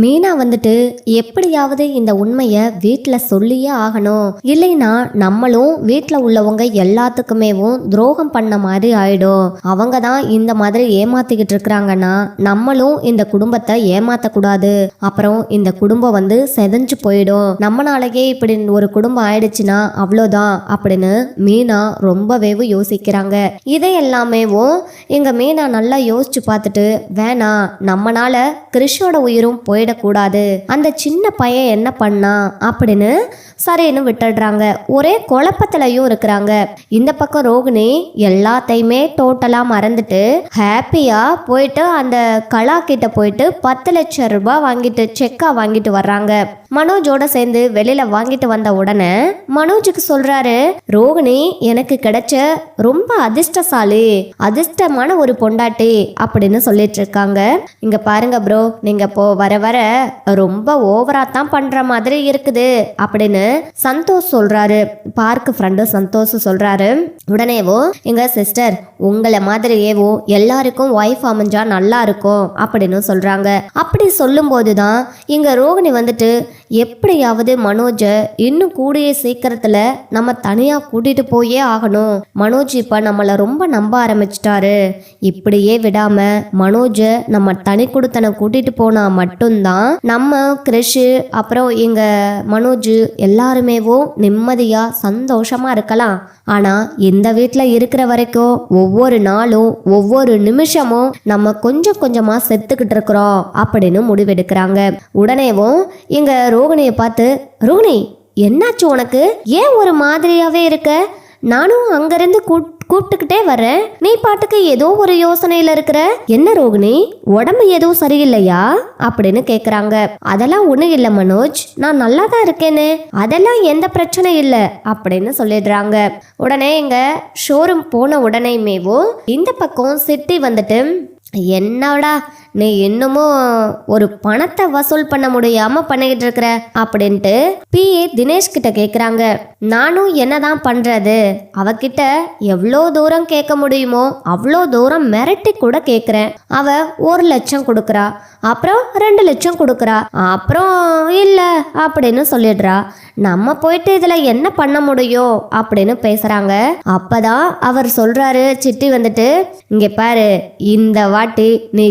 மீனா வந்துட்டு எப்படியாவது இந்த உண்மையை வீட்டில் சொல்லியே ஆகணும். இல்லைன்னா நம்மளும் வீட்டில் உள்ளவங்க எல்லாத்துக்குமேவும் துரோகம் பண்ண மாதிரி ஆயிடும். அவங்க தான் இந்த மாதிரி ஏமாத்திக்கிட்டு இருக்கிறாங்கன்னா நம்மளும் இந்த குடும்பத்தை ஏமாத்தக்கூடாது. அப்புறம் இந்த குடும்பம் வந்து செதஞ்சு போயிடும். நம்மளாலேயே இப்படி ஒரு குடும்பம் ஆயிடுச்சுன்னா அவ்வளோதான் அப்படின்னு மீனா ரொம்பவே யோசிக்கிறாங்க. இதை எல்லாமேவும் எங்க மீனா நல்லா யோசிச்சு பார்த்துட்டு வேணாம் நம்மளால கிறிஷோட உயிரும் போய் போயிடக்கூடாது அந்த சின்ன பையன் என்ன பண்ணா? அப்படின்னு சரின்னு விட்டுடுறாங்க. ஒரே குழப்பத்திலையும் இருக்கிறாங்க. இந்த பக்கம் ரோகிணி எல்லாத்தையுமே டோட்டலாக மறந்துட்டு ஹாப்பியாக போயிட்டு அந்த கலா கிட்ட போயிட்டு பத்து லட்சம் ரூபாய் வாங்கிட்டு செக்காக வாங்கிட்டு வர்றாங்க. மனோஜோட சேர்ந்து வெளியில வாங்கிட்டு வந்த உடனே மனோஜுக்கு சொல்றாரு ரோகிணி எனக்கு கிடைச்ச ரொம்ப அதிர்ஷ்டசாலி அதிர்ஷ்டமான ஒரு பொண்டாட்டி அப்படின்னு சொல்லிட்டு இருக்காங்க. இங்க பாருங்க ப்ரோ நீங்க போ வர வர ரொம்ப ஓவரா தான் பண்ற மாதிரி இருக்குது அப்படின்னு சந்தோஷ் சொல்றாரு. பார்க் ஃப்ரெண்டு சந்தோஷ் சொல்றாரு. உடனேவோ எங்க சிஸ்டர் உங்களை மாதிரியேவோ எல்லாருக்கும் ஒய்ஃப் அமைஞ்சா நல்லா இருக்கும் அப்படின்னு சொல்றாங்க. அப்படி சொல்லும்போது தான் இங்க ரோகிணி வந்துட்டு எப்படியாவது மனோஜை இன்னும் கூடிய சீக்கிரத்துல நம்ம தனியா கூட்டிட்டு போயே ஆகணும். மனோஜ் இப்ப நம்மளை ரொம்ப நம்ப ஆரம்பிச்சிட்டாரு. இப்படியே விடாம மனோஜை நம்ம தனி கொடுத்தனை கூட்டிட்டு போனா மட்டும்தான் நம்ம கிரிஷு அப்புறம் எங்க மனோஜ் எல்லாருமேவும் நிம்மதியாக சந்தோஷமாக இருக்கலாம். ஆனால் இந்த வீட்டில் இருக்கிற வரைக்கும் ஒவ்வொரு நாளும் ஒவ்வொரு நிமிஷமும் நம்ம கொஞ்சம் கொஞ்சமாக செத்துக்கிட்டு இருக்கிறோம் அப்படின்னு முடிவெடுக்கிறாங்க. உடனேவும் இங்கே ரோகிணியை பார்த்து ரோகிணி என்னாச்சு உனக்கு? ஏன் ஒரு மாதிரியாகவே இருக்க? நானும் அங்கேருந்து கூட் கூப்பிட்டுக்கிட்டே வரேன் நீ பாட்டுக்கு ஏதோ ஒரு யோசனையில இருக்கிற? என்ன ரோகிணி உடம்பு எதுவும் சரியில்லையா? அப்படின்னு கேக்குறாங்க. அதெல்லாம் ஒண்ணும் இல்ல மனோஜ். நான் நல்லா தான் இருக்கேன்னு அதெல்லாம் எந்த பிரச்சனை இல்ல அப்படின்னு சொல்லிடுறாங்க. உடனே எங்க ஷோரூம் போன உடனேமேவோ இந்த பக்கம் சிட்டி வந்துட்டு என்னடா நீ இன்னமும் ஒரு பணத்தை வசூல் பண்ண முடியாம பண்ணிக்கிட்டு இருக்கிற அப்படின்ட்டு பிஏ தினேஷ் கிட்ட கேக்குறாங்க. நானும் என்னதான் பண்றது? அவகிட்ட எவ்வளோ தூரம் கேட்க முடியுமோ அவ்வளோ தூரம் மிரட்டி கூட கேட்குறேன் அவ ஒரு லட்சம் கொடுக்குறா. அப்புறம் ரெண்டு லட்சம் கொடுக்குறா. அப்புறம் இல்லை அப்படின்னு சொல்லிடுறா. நம்ம போயிட்டு இதுல என்ன பண்ண முடியும் அப்படின்னு பேசுறாங்க. அப்பதான் அவர் சொல்றாரு சிட்டி வந்துட்டு இங்க பாரு இந்த வாட்டி நீ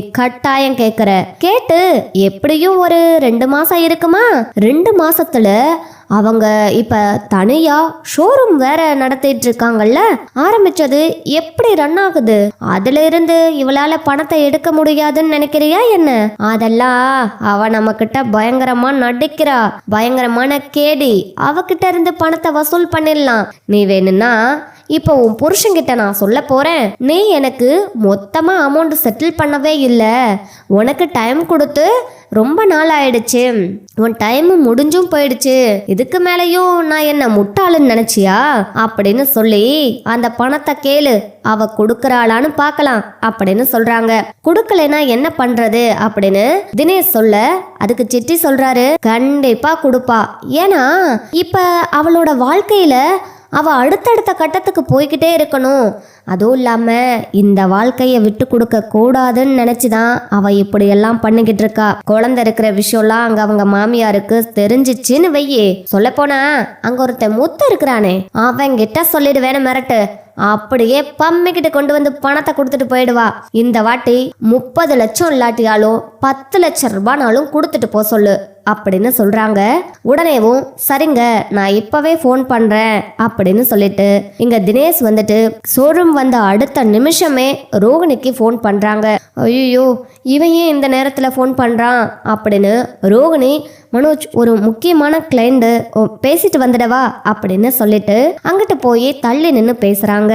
கட்டாயம் கேக்குற. கேட்டு எப்படியும் ஒரு ரெண்டு மாசம் இருக்குமா? ரெண்டு மாசத்துல அவங்க இப்ப தனியா ஷோரூம் வேற நடத்திட்டு இருக்காங்கல்ல? ஆரம்பிச்சது எப்படி ரன் ஆகுது? அதுல இருந்து இவளால பணத்தை எடுக்க முடியாதுன்னு நினைக்கிறியா என்ன? அதெல்லாம் அவ நம்ம கிட்ட பயங்கரமா நடிக்கிறா. பயங்கரமான கேடி அவகிட்ட இருந்து பணத்தை வசூல் பண்ணிடலாம். நீ வேணும்னா இப்போ உன் புருஷன்கிட்ட நான் சொல்ல போறேன். நீ எனக்கு மொத்தமாக அமௌண்ட் செட்டில் பண்ணவே இல்லை. உனக்கு டைம் கொடுத்து ரொம்ப நாள் ஆயிடுச்சு உன் டைம் முடிஞ்சும் போயிடுச்சு. இதுக்கு மேலேயும் நான் என்ன முட்டாளுன்னு நினைச்சியா? அப்படின்னு சொல்லி அந்த பணத்தை கேளு. அவ கொடுக்கறாளான்னு பார்க்கலாம் அப்படின்னு சொல்றாங்க. கொடுக்கலைன்னா என்ன பண்றது அப்படின்னு தினேஷ் சொல்ல அதுக்கு சிட்டி சொல்றாரு. கண்டிப்பா கொடுப்பா. ஏன்னா இப்ப அவளோட வாழ்க்கையில அவள் அடுத்தடுத்த கட்டத்துக்கு போய்கிட்டே இருக்கணும். அதுவும் இல்லாம இந்த வாழ்க்கையை விட்டு கொடுக்க கூடாதுன்னு நினச்சி தான் இப்படி எல்லாம் பண்ணிக்கிட்டு இருக்கா. குழந்தை இருக்கிற விஷயம்லாம் அங்க அவங்க மாமியாருக்கு தெரிஞ்சிச்சின்னு வையே. சொல்லப்போனா அங்கே அங்க ஒருத்தன் முத்து இருக்கிறானே. அவன் கிட்ட சொல்லிடுவேன்னு மிரட்டு. அப்படியே பம்மிக்கிட்டு கொண்டு வந்து பணத்தை கொடுத்துட்டு போயிடுவா. இந்த வாட்டி முப்பது லட்சம் இல்லாட்டியாலும் பத்து லட்சம் ரூபானாலும் கொடுத்துட்டு போ சொல்லு. அப்படின்னு சொல்றாங்க. உடனேவும் சரிங்க நான் இப்பவே ஃபோன் பண்றேன் அப்படின்னு சொல்லிட்டு இங்க தினேஷ் வந்துட்டு வந்த அடுத்த நிமிஷமே ரோகிணிக்கு ஃபோன் பண்ணுறாங்க ஐயோ இவன் ஏன் இந்த நேரத்தில் ஃபோன் பண்ணுறான் அப்படின்னு ரோகிணி மனோஜ் ஒரு முக்கியமான கிளைண்ட்டு பேசிட்டு வந்துடவா? அப்படின்னு சொல்லிட்டு அங்கிட்டு போய் தள்ளி நின்று பேசுகிறாங்க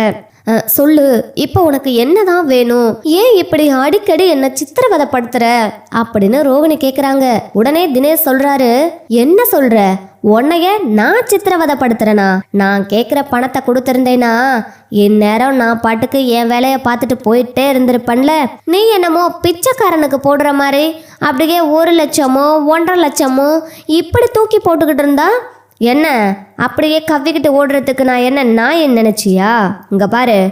சொல்லு. இப்போ உனக்கு என்னதான் வேணும்? ஏன் இப்படி அடிக்கடி என்ன சித்திரவதைப்படுத்துற? அப்படின்னு ரோகிணி கேக்குறாங்க. உடனே தினேஷ் சொல்றாரு என்ன சொல்ற? உன்னைய நான் சித்திரவதைப்படுத்துறேனா? நான் கேட்குற பணத்தை கொடுத்துருந்தேனா? இந்நேரம் நான் பாட்டுக்கு என் வேலையை பார்த்துட்டு போயிட்டே இருந்திருப்பேன்ல. நீ என்னமோ பிச்சைக்காரனுக்கு போடுற மாதிரி அப்படியே ஒரு லட்சமோ ஒன்றரை லட்சமோ இப்படி தூக்கி போட்டுக்கிட்டு இருந்தா? என்ன? அப்படியே கவ்விக்கிட்டு ஓடுறதுக்கு நான் என்ன நான் என்ன நினைச்சியா? இங்க பாரு.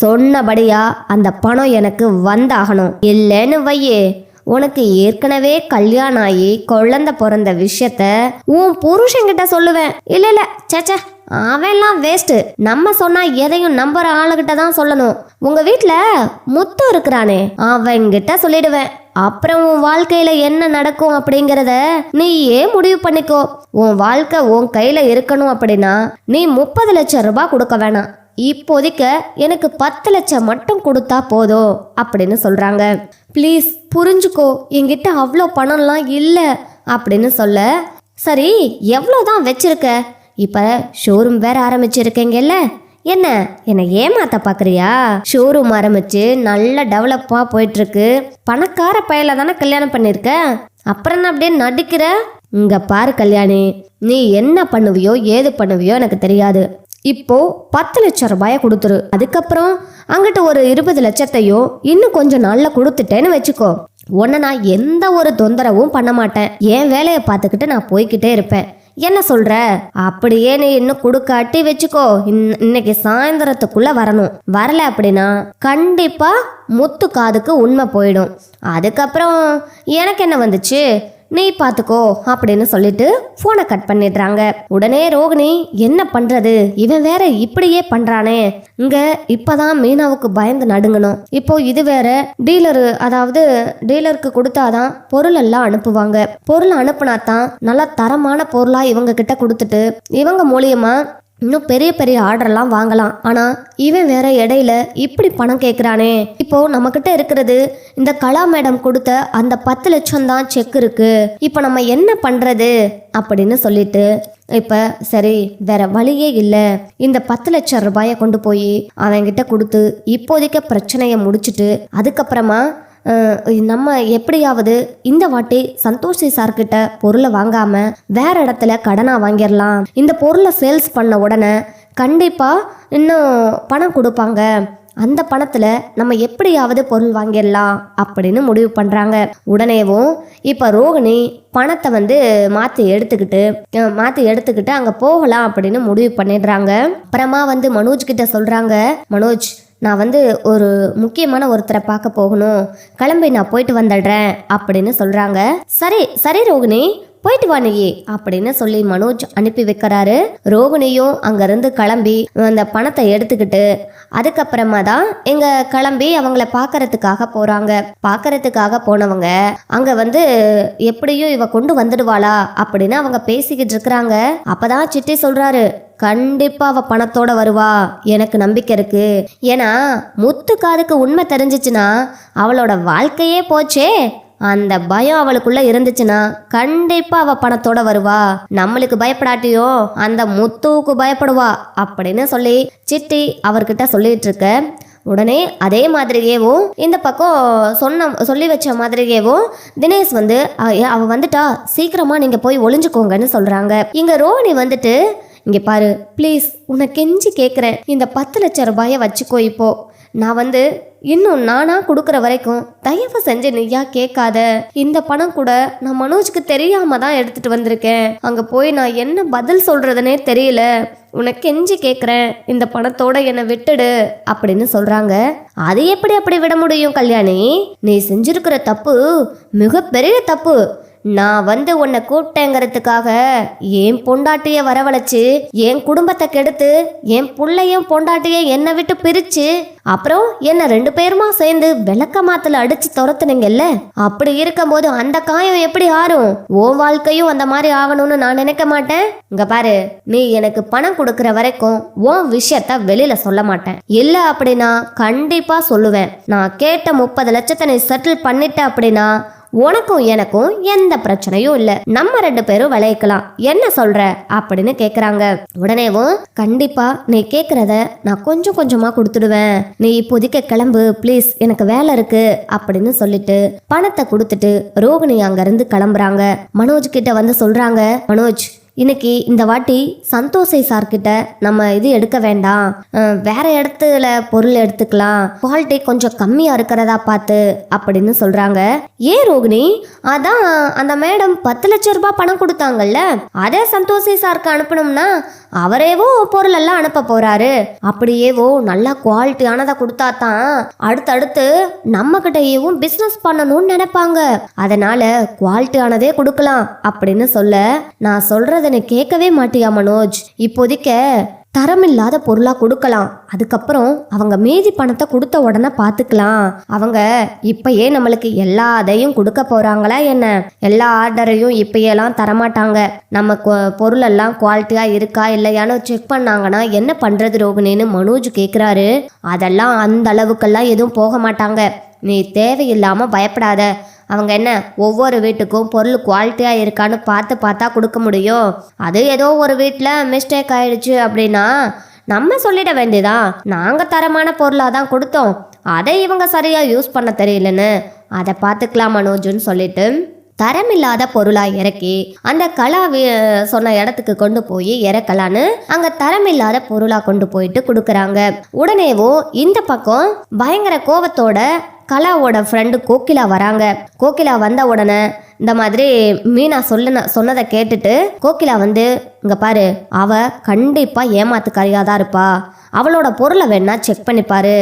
சொன்னபடியா அந்த பணம் எனக்கு வந்தாகணும். இல்லைன்னு வையே. உனக்கு ஏற்கனவே கல்யாணம் ஆகி குழந்தை பிறந்த விஷயத்த உன் புருஷன்கிட்ட சொல்லுவேன். இல்ல இல்ல. சேச்சே அவன்லாம் வேஸ்ட் நம்ம சொன்னா எதையும் நம்புற ஆளுகிட்ட தான் சொல்லணும். உங்க வீட்டுல முத்து இருக்கிறானே. அவன்கிட்ட சொல்லிடுவேன். அப்புறம் உன் வாழ்க்கையில என்ன நடக்கும் அப்படிங்கறத நீயே முடிவு பண்ணிக்கோ. உன் வாழ்க்கை உன் கையில இருக்கணும் அப்படின்னா நீ முப்பது லட்சம் ரூபாய் கொடுக்க வேணாம். இப்போதைக்கு எனக்கு பத்து லட்சம் மட்டும் கொடுத்தா போதும் அப்படின்னு சொல்றாங்க. ப்ளீஸ் புரிஞ்சுக்கோ என்கிட்ட அவ்வளோ பணம்லாம் இல்லை அப்படின்னு சொல்ல சரி எவ்வளோ தான் வச்சிருக்க? இப்போ ஷோரூம் வேற ஆரம்பிச்சிருக்கீங்கல்ல? என்ன? என்னை ஏமாத்த பார்க்குறியா ஷோரூம் ஆரம்பிச்சு நல்ல டெவலப்பாக போயிட்டு இருக்கு பணக்கார பயல தானே கல்யாணம் பண்ணியிருக்க அப்புறம் என்ன அப்படியே நடிக்கிற? இங்க பாரு கல்யாணி நீ என்ன பண்ணுவியோ ஏது பண்ணுவியோ எனக்கு தெரியாது. இப்போ பத்து லட்சம் ரூபாய கொடுத்துரு. அதுக்கப்புறம் அங்கிட்ட ஒரு இருபது லட்சத்தையும் இன்னும் கொஞ்சம் நல்லா கொடுத்துட்டேன்னு வச்சுக்கோ. உன்னை நான் எந்த ஒரு தொந்தரவும் பண்ண மாட்டேன். என் வேலையை பார்த்துக்கிட்டு நான் போய்கிட்டே இருப்பேன். என்ன சொல்ற? அப்படியே நீ இன்னும் கொடுக்காட்டி வச்சுக்கோ. இன்னைக்கு சாயந்தரத்துக்குள்ள வரணும். வரல அப்படின்னா கண்டிப்பா முத்து காதுக்கு உண்மை போயிடும். அதுக்கப்புறம் எனக்கு என்ன வந்துச்சு? நீ பார்த்துக்கோ அப்படின்னு சொல்லிட்டு ஃபோனை கட் பண்ணிடுறாங்க. உடனே ரோகிணி என்ன பண்றது? இவன் வேற இப்படியே பண்றானே. இங்க இப்பதான் மீனாவுக்கு பயந்து நடுங்கணும். இப்போ இது வேற டீலரு அதாவது டீலருக்கு கொடுத்தாதான் பொருள் எல்லாம் அனுப்புவாங்க. பொருள் அனுப்புனாதான் நல்லா தரமான பொருளா இவங்க கிட்ட கொடுத்துட்டு இவங்க மூலியமா இன்னும் பெரிய பெரிய ஆர்டர்லாம் வாங்கலாம். ஆனால் இவன் வேற இடையில இப்படி பணம் கேட்குறானே இப்போ நம்மக்கிட்ட இருக்கிறது இந்த கலா மேடம் கொடுத்த அந்த பத்து லட்சம் தான் செக் இருக்கு. இப்போ நம்ம என்ன பண்ணுறது அப்படின்னு சொல்லிட்டு இப்போ சரி வேற வழியே இல்லை. இந்த பத்து லட்சம் ரூபாயை கொண்டு போய் அவன்கிட்ட கொடுத்து இப்போதைக்கு பிரச்சனையை முடிச்சிட்டு அதுக்கப்புறமா நம்ம எப்படியாவது இந்த வாட்டி சந்தோஷி சார்கிட்ட பொருளை வாங்காம வேற இடத்துல கடனாக வாங்கிடலாம். இந்த பொருளை சேல்ஸ் பண்ண உடனே கண்டிப்பாக இன்னும் பணம் கொடுப்பாங்க. அந்த பணத்தில் நம்ம எப்படியாவது பொருள் வாங்கிடலாம் அப்படின்னு முடிவு பண்ணுறாங்க உடனேவும் இப்போ ரோகிணி பணத்தை வந்து மாற்றி எடுத்துக்கிட்டு மாற்றி எடுத்துக்கிட்டு அங்கே போகலாம் அப்படின்னு முடிவு பண்ணிடுறாங்க. அப்புறமா வந்து மனோஜ் கிட்ட சொல்கிறாங்க மனோஜ் நான் வந்து ஒரு முக்கியமான ஒருத்தரை பார்க்க போகணும். கிளம்பி நான் போயிட்டு வந்துடுறேன் அப்படின்னு சொல்கிறாங்க சரி சரி ரோகிணி போயிட்டு வா நீ. அப்படின்னு சொல்லி மனோஜ் அனுப்பி வைக்கிறாரு. ரோகிணியும் அங்கேருந்து கிளம்பி அந்த பணத்தை எடுத்துக்கிட்டு அதுக்கப்புறமா தான் எங்க கிளம்பி அவங்கள பார்க்கறதுக்காக போறாங்க. பார்க்கறதுக்காக போனவங்க அங்க வந்து எப்படியும் இவ கொண்டு வந்துடுவாளா அப்படின்னு அவங்க பேசிக்கிட்டு இருக்கிறாங்க. அப்பதான் சிட்டி சொல்றாரு கண்டிப்பா அவ பணத்தோட வருவா. எனக்கு நம்பிக்கை இருக்கு. ஏன்னா முத்து காதுக்கு உண்மை தெரிஞ்சிச்சுன்னா அவளோட வாழ்க்கையே போச்சே. அந்த பயம் அவளுக்குள்ள இருந்துச்சுன்னா கண்டிப்பா அவ பணத்தோட வருவா. நம்மளுக்கு பயப்படாட்டியோ அந்த முத்துவுக்கு பயப்படுவா அப்படின்னு சொல்லி சிட்டி அவர்கிட்ட சொல்லிட்டு இருக்க உடனே அதே மாதிரியேவும் இந்த பக்கம் சொன்ன சொல்லி வச்ச மாதிரியேவும் தினேஷ் வந்து அவ வந்துட்டா சீக்கிரமா நீங்க போய் ஒளிஞ்சுக்கோங்கன்னு சொல்றாங்க. இங்க ரோஹிணி வந்துட்டு இங்கே பாரு ப்ளீஸ் உன்னை கெஞ்சி கேட்குறேன் இந்த பத்து லட்சம் ரூபாயை வச்சுக்கோ இப்போ. நான் வந்து இன்னும் நானா கொடுக்குற வரைக்கும் தயவு செஞ்சு நீயா கேட்காத. இந்த பணம் கூட நான் மனோஜ்க்கு தெரியாம தான் எடுத்துட்டு வந்திருக்கேன். அங்க போய் நான் என்ன பதில் சொல்றதுனே தெரியல. உனக்கு கெஞ்சி கேட்குறேன் இந்த பணத்தோட என்னை விட்டுடு அப்படின்னு சொல்றாங்க. அது எப்படி அப்படி விட முடியும் கல்யாணி? நீ செஞ்சிருக்கிற தப்பு மிகப்பெரிய தப்பு. நான் வந்து உன்னை கூப்பிட்டேங்கிறதுக்காக என் பொண்டாட்டிய வரவழைச்சு என் குடும்பத்தை கெடுத்து என் புள்ளையும் பொண்டாட்டிய என்னை விட்டு பிரிச்சு அப்புறம் என்ன ரெண்டு பேருமா சேர்ந்து விளக்க மாத்துல அடிச்சு துரத்துனீங்கல்ல? அப்படி இருக்கும்போது அந்த காயம் எப்படி ஆறும்? உன் வாழ்க்கையும் அந்த மாதிரி ஆகணும்னு நான் நினைக்க மாட்டேன். இங்க பாரு நீ எனக்கு பணம் கொடுக்கற வரைக்கும் உன் விஷயத்த வெளியில சொல்ல மாட்டேன். இல்ல அப்படின்னா கண்டிப்பா சொல்லுவேன். நான் கேட்ட முப்பது லட்சத்தை நீ செட்டில் பண்ணிட்ட அப்படின்னா உனக்கும் எனக்கும் எந்த பிரச்சனையும் இல்ல. நம்ம ரெண்டு பேரும் விளையக்கலாம். என்ன சொல்ற? அப்படின்னு கேக்குறாங்க. உடனேவும் கண்டிப்பா நீ கேக்குறத நான் கொஞ்சம் கொஞ்சமா கொடுத்துடுவேன். நீ இப்போதைக்கு கிளம்பு ப்ளீஸ் எனக்கு வேலை இருக்கு அப்படின்னு சொல்லிட்டு பணத்தை கொடுத்துட்டு ரோகிணி அங்க இருந்து கிளம்புறாங்க. மனோஜ் கிட்ட வந்து சொல்றாங்க மனோஜ் இன்னைக்கு இந்த வாட்டி சந்தோஷை சார்கிட்ட நம்ம இது எடுக்க வேண்டாம். வேற இடத்துல பொருள் எடுத்துக்கலாம். குவாலிட்டி கொஞ்சம் கம்மியா இருக்கிறதா பார்த்து அப்படின்னு சொல்றாங்க. ஏன் ரோகிணி? அதான் அந்த மேடம் பத்து லட்சம் ரூபாய் பணம் கொடுத்தாங்கல்ல அதே சந்தோஷை சாருக்கு அனுப்பணும்னா அவரேவோ பொருள் எல்லாம் அனுப்ப போறாரு. அப்படியேவோ நல்லா குவாலிட்டியானதை கொடுத்தா தான் அடுத்தடுத்து நம்ம கிட்டேயும் பிசினஸ் பண்ணணும்னு நினைப்பாங்க. அதனால குவாலிட்டியானதே கொடுக்கலாம் அப்படின்னு சொல்ல நான் சொல்றது அதனை கேட்கவே மாட்டியா மனோஜ்? இப்போதைக்கு தரமில்லாத பொருளா கொடுக்கலாம். அதுக்கப்புறம் அவங்க மீதி பணத்தை கொடுத்த உடனே பார்த்துக்கலாம். அவங்க இப்பயே நம்மளுக்கு எல்லா அதையும் கொடுக்க போறாங்களா என்ன? எல்லா ஆர்டரையும் இப்பயெல்லாம் தரமாட்டாங்க. நம்ம கொ- பொருளெல்லாம் குவாலிட்டியா இருக்கா இல்லையான்னு செக் பண்ணாங்கன்னா என்ன பண்றது ரோகிணின்னு மனோஜ் கேக்குறாரு. அதெல்லாம் அந்த அளவுக்கெல்லாம் எதுவும் போக மாட்டாங்க. நீ தேவையில்லாம பயப்படாத. அவங்க என்ன ஒவ்வொரு வீட்டுக்கும் பொருள் குவாலிட்டியாக இருக்கான்னு பார்த்து பார்த்தா கொடுக்க முடியும்? அது ஏதோ ஒரு வீட்டில் மிஸ்டேக் ஆயிடுச்சு அப்படின்னா நம்ம சொல்லிட வேண்டியதான் நாங்கள் தரமான பொருளாக தான் கொடுத்தோம். அதை இவங்க சரியாக யூஸ் பண்ண தெரியலன்னு. அதை பார்த்துக்கலாம் மனோஜுன்னு சொல்லிட்டு தரமில்லாத பொருளாக இறக்கி அந்த கலா சொன்ன இடத்துக்கு கொண்டு போய் இறக்கலான்னு அங்கே தரமில்லாத பொருளாக கொண்டு போயிட்டு கொடுக்குறாங்க. உடனேவோ இந்த பக்கம் பயங்கர கோபத்தோட கலாவோட ஃப்ரெண்டு கோகிலா வராங்க. கோகிலா வந்த உடனே இந்த மாதிரி மீனா சொல்லுன சொன்னதை கேட்டுட்டு கோகிலா வந்து இங்க பாரு அவ கண்டிப்பா ஏமாத்துக்காரியா தான் இருப்பா. அவளோட பொருளை வேணா செக் பண்ணிப்பாரு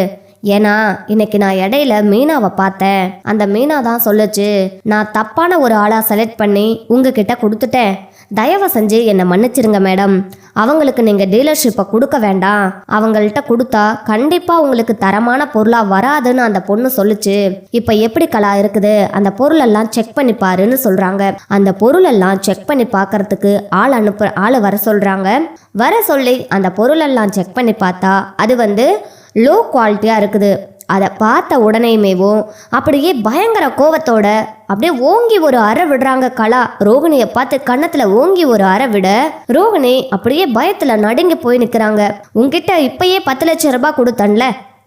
ஏன்னா இன்னைக்கு நான் இடையில மீனாவை பார்த்தேன். அந்த மீனா தான் சொல்லுச்சு நான் தப்பான ஒரு ஆளா செலக்ட் பண்ணி உங்ககிட்ட கொடுத்துட்டேன். தயவு செஞ்சு என்னை மன்னிச்சிருங்க மேடம். அவங்களுக்கு நீங்கள் டீலர்ஷிப்பை கொடுக்க வேண்டாம். அவங்கள்ட்ட கொடுத்தா கண்டிப்பாக உங்களுக்கு தரமான பொருளாக வராதுன்னு அந்த பொண்ணு சொல்லுச்சு. இப்போ எப்படி கலா இருக்குது? அந்த பொருளெல்லாம் செக் பண்ணி பாருன்னு சொல்கிறாங்க அந்த பொருளெல்லாம் செக் பண்ணி பார்க்கறதுக்கு ஆள் அனுப்ப ஆள் வர சொல்கிறாங்க வர சொல்லி அந்த பொருளெல்லாம் செக் பண்ணி பார்த்தா அது வந்து லோ குவாலிட்டியாக இருக்குது. அதை பார்த்த உடனேமேவும் அப்படியே பயங்கர கோவத்தோட அப்படியே ஓங்கி ஒரு அறை விடுறாங்க கலா. ரோகிணியை பார்த்து கன்னத்துல ஓங்கி ஒரு அறை விட ரோகிணி அப்படியே பயத்துல நடுங்கி போய் நிற்கிறாங்க உங்ககிட்ட இப்பயே பத்து லட்சம் ரூபாய் கொடுத்தன்ல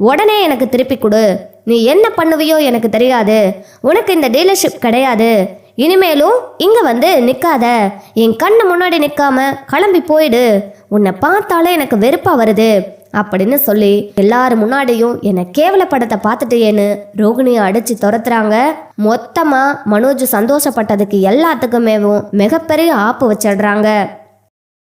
உடனே எனக்கு திருப்பி கொடு. நீ என்ன பண்ணுவியோ எனக்கு தெரியாது. உனக்கு இந்த டீலர்ஷிப் கிடையாது. இனிமேலும் இங்க வந்து நிக்காத. என் கண்ணு முன்னாடி நிக்காம கிளம்பி போயிடு. உன்னை பார்த்தாலே எனக்கு வெறுப்பா வருது. அப்படின்னு சொல்லி எல்லாரும் முன்னாடியும் என்னை கேவலப்படத்தை பார்த்துட்டேன்னு ரோகிணியை அடிச்சு துரத்துறாங்க. மொத்தமா மனோஜ் சந்தோஷப்பட்டதுக்கு எல்லாத்துக்குமேவும் மிகப்பெரிய ஆப்பு வச்சிடுறாங்க.